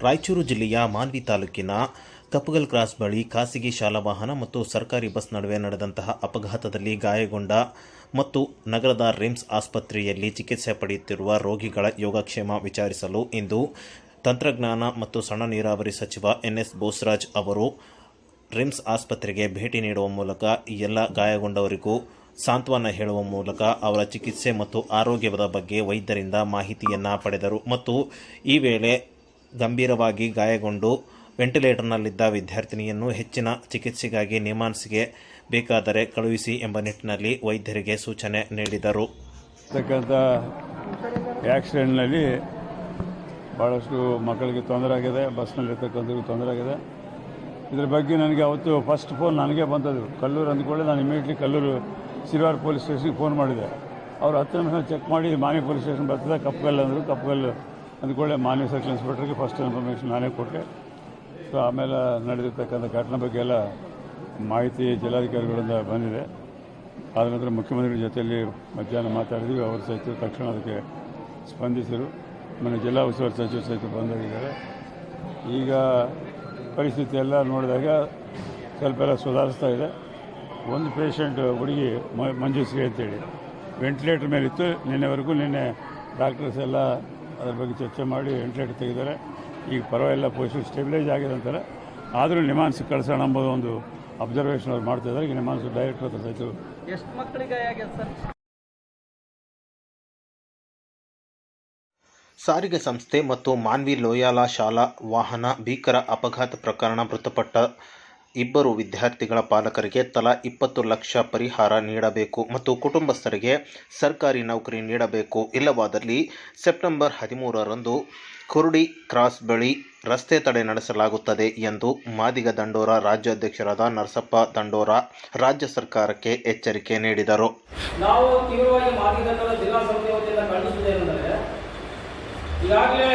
ರಾಯಚೂರು ಜಿಲ್ಲೆಯ ಮಾನ್ವಿ ತಾಲೂಕಿನ ಕಪ್ಪಗಲ್ ಕ್ರಾಸ್ ಬಳಿ ಖಾಸಗಿ ಶಾಲಾ ವಾಹನ ಮತ್ತು ಸರ್ಕಾರಿ ಬಸ್ ನಡುವೆ ನಡೆದಂತಹ ಅಪಘಾತದಲ್ಲಿ ಗಾಯಗೊಂಡ ಮತ್ತು ನಗರದ ರಿಮ್ಸ್ ಆಸ್ಪತ್ರೆಯಲ್ಲಿ ಚಿಕಿತ್ಸೆ ಪಡೆಯುತ್ತಿರುವ ರೋಗಿಗಳ ಯೋಗಕ್ಷೇಮ ವಿಚಾರಿಸಲು ಇಂದು ತಂತ್ರಜ್ಞಾನ ಮತ್ತು ಸಣ್ಣ ನೀರಾವರಿ ಸಚಿವ ಎನ್ಎಸ್ ಬೋಸ್ರಾಜ್ ಅವರು ರಿಮ್ಸ್ ಆಸ್ಪತ್ರೆಗೆ ಭೇಟಿ ನೀಡುವ ಮೂಲಕ ಎಲ್ಲ ಗಾಯಗೊಂಡವರಿಗೂ ಸಾಂತ್ವನ ಹೇಳುವ ಮೂಲಕ ಅವರ ಚಿಕಿತ್ಸೆ ಮತ್ತು ಆರೋಗ್ಯದ ಬಗ್ಗೆ ವೈದ್ಯರಿಂದ ಮಾಹಿತಿಯನ್ನು ಪಡೆದರು. ಮತ್ತು ಈ ವೇಳೆ ಗಂಭೀರವಾಗಿ ಗಾಯಗೊಂಡು ವೆಂಟಿಲೇಟರ್ನಲ್ಲಿದ್ದ ವಿದ್ಯಾರ್ಥಿನಿಯನ್ನು ಹೆಚ್ಚಿನ ಚಿಕಿತ್ಸೆಗಾಗಿ ನಿಮಾನ್ಸ್ಗೆ ಬೇಕಾದರೆ ಕಳುಹಿಸಿ ಎಂಬ ನಿಟ್ಟಿನಲ್ಲಿ ವೈದ್ಯರಿಗೆ ಸೂಚನೆ ನೀಡಿದರು. ಆಕ್ಸಿಡೆಂಟ್ನಲ್ಲಿ ಭಾಳಷ್ಟು ಮಕ್ಕಳಿಗೆ ತೊಂದರೆ ಆಗಿದೆ, ಬಸ್ನಲ್ಲಿರ್ತಕ್ಕಂಥವ್ರಿಗೆ ತೊಂದರೆ ಆಗಿದೆ. ಇದ್ರ ಬಗ್ಗೆ ನನಗೆ ಅವತ್ತು ಫಸ್ಟ್ ಫೋನ್ ನನಗೆ ಬಂದದ್ದು. ಕಲ್ಲೂರು ಅಂದ್ಕೊಳ್ಳಿ ನಾನು ಇಮಿಡಿಯೇಟ್ಲಿ ಕಲ್ಲೂರು ಸಿರಿವಾರ ಪೊಲೀಸ್ ಸ್ಟೇಷನ್ಗೆ ಫೋನ್ ಮಾಡಿದೆ. ಅವ್ರು ಹತ್ತು ನಿಮಿಷ ಚೆಕ್ ಮಾಡಿ ಮಾನ್ಯ ಪೊಲೀಸ್ ಸ್ಟೇಷನ್ ಬರ್ತದೆ ಕಪ್ಪಗಲ್ ಅಂದರು ಕಪ್ಪಗಲ್ ಅಂದ್ಕೊಳ್ಳೆ ಮಾನ್ಯ ಸರ್ಕಲ್ ಇನ್ಸ್ಪೆಕ್ಟರ್ಗೆ ಫಸ್ಟ್ ಇನ್ಫಾರ್ಮೇಷನ್ ನಾನೇ ಕೊಟ್ಟೆ. ಸೊ ಆಮೇಲೆ ನಡೆದಿರ್ತಕ್ಕಂಥ ಘಟನೆ ಬಗ್ಗೆ ಎಲ್ಲ ಮಾಹಿತಿ ಜಿಲ್ಲಾಧಿಕಾರಿಗಳಿಂದ ಬಂದಿದೆ. ಆದ ನಂತರ ಮುಖ್ಯಮಂತ್ರಿಗಳ ಜೊತೆಯಲ್ಲಿ ಮಧ್ಯಾಹ್ನ ಮಾತಾಡಿದ್ವಿ. ಅವರು ಸಹಿತ ತಕ್ಷಣ ಅದಕ್ಕೆ ಸ್ಪಂದಿಸಿದರು ಆಮೇಲೆ ಜಿಲ್ಲಾ ಉಸ್ತುವಾರಿ ಸಚಿವರು ಸಹಿತ ಬಂದಿದ್ದಾರೆ ಈಗ ಪರಿಸ್ಥಿತಿ ಎಲ್ಲ ನೋಡಿದಾಗ ಸ್ವಲ್ಪ ಎಲ್ಲ ಸುಧಾರಿಸ್ತಾ ಇದೆ. ಒಂದು ಪೇಷಂಟ್ ಹುಡುಗಿ ಮ- ಮಂಜುಶ್ರೀ ಅಂತೇಳಿ. ವೆಂಟಿಲೇಟರ್ ಮೇಲಿತ್ತು ನಿನ್ನೆವರೆಗೂ ನಿನ್ನೆ ಡಾಕ್ಟರ್ಸ್ ಎಲ್ಲ ಅದ್ರ ಬಗ್ಗೆ ಚರ್ಚೆ ಮಾಡಿ ವೆಂಟಿಲೇಟರ್ ತೆಗೆದಾರೆ. ಈಗ ಪರವಾಗಿಲ್ಲ ಪೊಸಿಷನ್ ಸ್ಟೆಬಿಲೈಸ್ ಆಗಿದೆ ಅಂತಾರೆ. ಆದರೂ ನಿಮಾನ್ಸ್ ಕಳಿಸೋಣ ಎಂಬುದು ಒಂದು ಅಬ್ಸರ್ವೇಷನ್ ಅವ್ರು ಮಾಡ್ತಾ ಇದ್ದಾರೆ. ಈಗ ನಿಮಾನ್ಸ್ ಡೈರೆಕ್ಟರ್ ಹತ್ರ ಸಹಿತ ಎಷ್ಟು ಮಕ್ಕಳಿಗೆ ಸರ್? ಸಾರಿಗೆ ಸಂಸ್ಥೆ ಮತ್ತು ಮಾನ್ವಿ ಲೋಯಾಲ ಶಾಲಾ ವಾಹನ ಭೀಕರ ಅಪಘಾತ ಪ್ರಕರಣ ಮೃತಪಟ್ಟ ಇಬ್ಬರು ವಿದ್ಯಾರ್ಥಿಗಳ ಪಾಲಕರಿಗೆ ತಲಾ ಇಪ್ಪತ್ತು ಲಕ್ಷ ಪರಿಹಾರ ನೀಡಬೇಕು ಮತ್ತು ಕುಟುಂಬಸ್ಥರಿಗೆ ಸರ್ಕಾರಿ ನೌಕರಿ ನೀಡಬೇಕು. ಇಲ್ಲವಾದಲ್ಲಿ ಸೆಪ್ಟೆಂಬರ್ ಹದಿಮೂರರಂದು ಕುರುಡಿ ಕ್ರಾಸ್ ಬಳಿ ರಸ್ತೆ ತಡೆ ನಡೆಸಲಾಗುತ್ತದೆ ಎಂದು ಮಾದಿಗ ದಂಡೋರ ರಾಜ್ಯಾಧ್ಯಕ್ಷರಾದ ನರಸಪ್ಪ ದಂಡೋರ ರಾಜ್ಯ ಸರ್ಕಾರಕ್ಕೆ ಎಚ್ಚರಿಕೆ ನೀಡಿದರು. ನಾವು ತೀವ್ರವಾಗಿ ಮಾದಿಗ ಜಿಲ್ಲಾ ಈಗಾಗಲೇ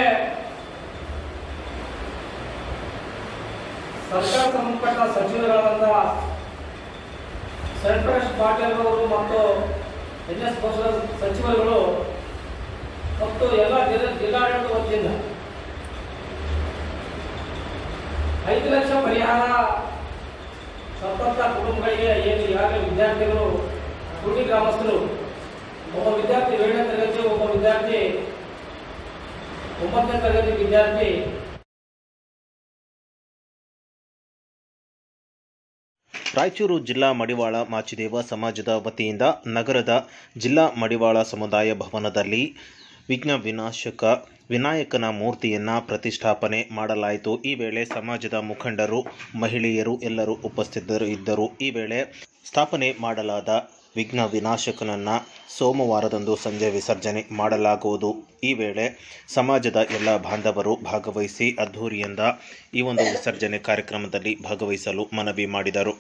ಸರ್ಕಾರ ಸಂಬಂಧಪಟ್ಟ ಸಚಿವರಾದಂಥ ಸೆಂಟ್ರಸ್ ಪಾಟೀಲ್ ಅವರು ಮತ್ತು ಎನ್ ಎಸ್ ಬೋಸರಾಜ್ ಸಚಿವರುಗಳು ಮತ್ತು ಎಲ್ಲ ಜಿಲ್ಲಾ ಜಿಲ್ಲಾಡಳಿತ ವತಿಯಿಂದ ಐದು ಲಕ್ಷ ಪರಿಹಾರ ಸತತ ಕುಟುಂಬಗಳಿಗೆ ಏನು ಈಗಾಗಲೇ ವಿದ್ಯಾರ್ಥಿಗಳು ಕುಟಿ ಗ್ರಾಮಸ್ಥರು, ಒಬ್ಬ ವಿದ್ಯಾರ್ಥಿ ಏಳನೇ ತರಗತಿ, ಒಬ್ಬ ವಿದ್ಯಾರ್ಥಿ ಒಂಬತ್ತನೇ ತರಗತಿ ವಿದ್ಯಾರ್ಥಿ ರಾಯಚೂರು ಜಿಲ್ಲಾ ಮಡಿವಾಳ ಮಾಚಿದೇವ ಸಮಾಜದ ವತಿಯಿಂದ ನಗರದ ಜಿಲ್ಲಾ ಮಡಿವಾಳ ಸಮುದಾಯ ಭವನದಲ್ಲಿ ವಿಘ್ನ ವಿನಾಶಕ ವಿನಾಯಕನ ಮೂರ್ತಿಯನ್ನು ಪ್ರತಿಷ್ಠಾಪನೆ ಮಾಡಲಾಯಿತು. ಈ ವೇಳೆ ಸಮಾಜದ ಮುಖಂಡರು, ಮಹಿಳೆಯರು ಎಲ್ಲರೂ ಉಪಸ್ಥಿತರು ಇದ್ದರು ಈ ವೇಳೆ ಸ್ಥಾಪನೆ ಮಾಡಲಾದ ವಿಘ್ನ ವಿನಾಶಕನನ್ನು ಸೋಮವಾರದಂದು ಸಂಜೆ ವಿಸರ್ಜನೆ ಮಾಡಲಾಗುವುದು. ಈ ವೇಳೆ ಸಮಾಜದ ಎಲ್ಲ ಬಾಂಧವರು ಭಾಗವಹಿಸಿ ಅದ್ಧೂರಿಯಿಂದ ಈ ಒಂದು ವಿಸರ್ಜನೆ ಕಾರ್ಯಕ್ರಮದಲ್ಲಿ ಭಾಗವಹಿಸಲು ಮನವಿ ಮಾಡಿದರು.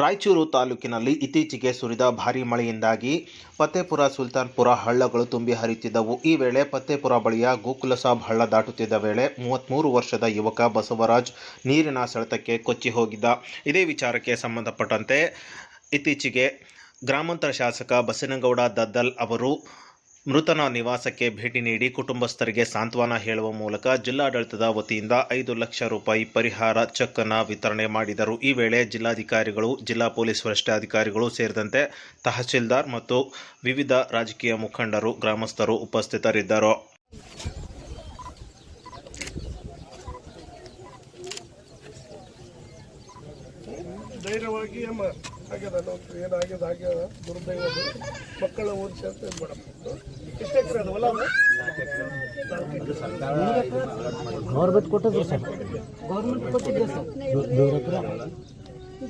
ರಾಯಚೂರು ತಾಲೂಕಿನಲ್ಲಿ ಇತ್ತೀಚೆಗೆ ಸುರಿದ ಭಾರೀ ಮಳೆಯಿಂದಾಗಿ ಫತೇಪುರ ಸುಲ್ತಾನ್ಪುರ ಹಳ್ಳಗಳು ತುಂಬಿ ಹರಿಯುತ್ತಿದ್ದವು. ಈ ವೇಳೆ ಫತೇಪುರ ಬಳಿಯ ಗೋಕುಲಸಾಬ್ ಹಳ್ಳ ದಾಟುತ್ತಿದ್ದ ವೇಳೆ ಮೂವತ್ತ್ಮೂರು ವರ್ಷದ ಯುವಕ ಬಸವರಾಜ್ ನೀರಿನ ಸೆಳೆತಕ್ಕೆ ಕೊಚ್ಚಿ ಹೋಗಿದ್ದ. ಇದೇ ವಿಚಾರಕ್ಕೆ ಸಂಬಂಧಪಟ್ಟಂತೆ ಇತ್ತೀಚೆಗೆ ಗ್ರಾಮಾಂತರ ಶಾಸಕ ಬಸನಗೌಡ ದದ್ದಲ್ ಅವರು ಮೃತನ ನಿವಾಸಕ್ಕೆ ಭೇಟಿ ನೀಡಿ ಕುಟುಂಬಸ್ಥರಿಗೆ ಸಾಂತ್ವನ ಹೇಳುವ ಮೂಲಕ ಜಿಲ್ಲಾಡಳಿತದ ವತಿಯಿಂದ ಐದು ಲಕ್ಷ ರೂಪಾಯಿ ಪರಿಹಾರ ಚೆಕ್ ಅನ್ನು ವಿತರಣೆ ಮಾಡಿದರು. ಈ ವೇಳೆ ಜಿಲ್ಲಾಧಿಕಾರಿಗಳು, ಜಿಲ್ಲಾ ಪೊಲೀಸ್ ವರಿಷ್ಠಾಧಿಕಾರಿಗಳು ಸೇರಿದಂತೆ ತಹಸೀಲ್ದಾರ್ ಮತ್ತು ವಿವಿಧ ರಾಜಕೀಯ ಮುಖಂಡರು, ಗ್ರಾಮಸ್ಥರು ಉಪಸ್ಥಿತರಿದ್ದರು. ಆಗ್ಯದ ನೋಡ್ರಿ ಏನಾಗ್ಯದ ಆಗ್ಯದ ದುರ್ದೈವ. ಮಕ್ಕಳ ಓದಿಸಿ ಅಂತ ಇದು ಮಾಡಬೇಕು. ಎಷ್ಟು ಎಕರೆ? ಗೌರ್ಮೆಂಟ್ ಕೊಟ್ಟಿದ್ರು ಸರ್. ಗೌರ್ಮೆಂಟ್ ಕೊಟ್ಟಿದ್ದೆ ಸರ್?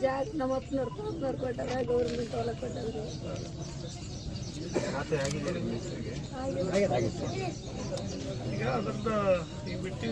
ಜಾಗ ನಮ್ಮ ಅಪ್ಪನವ್ರು ಅಪ್ಪನವ್ರು ಕೊಟ್ಟಾರ ಗೌರ್ಮೆಂಟ್ ಹೊಲ ಕೊಟ್ಟಾರ ಈಗ ಅದನ್ನ ಈ ಬಿಟ್ಟು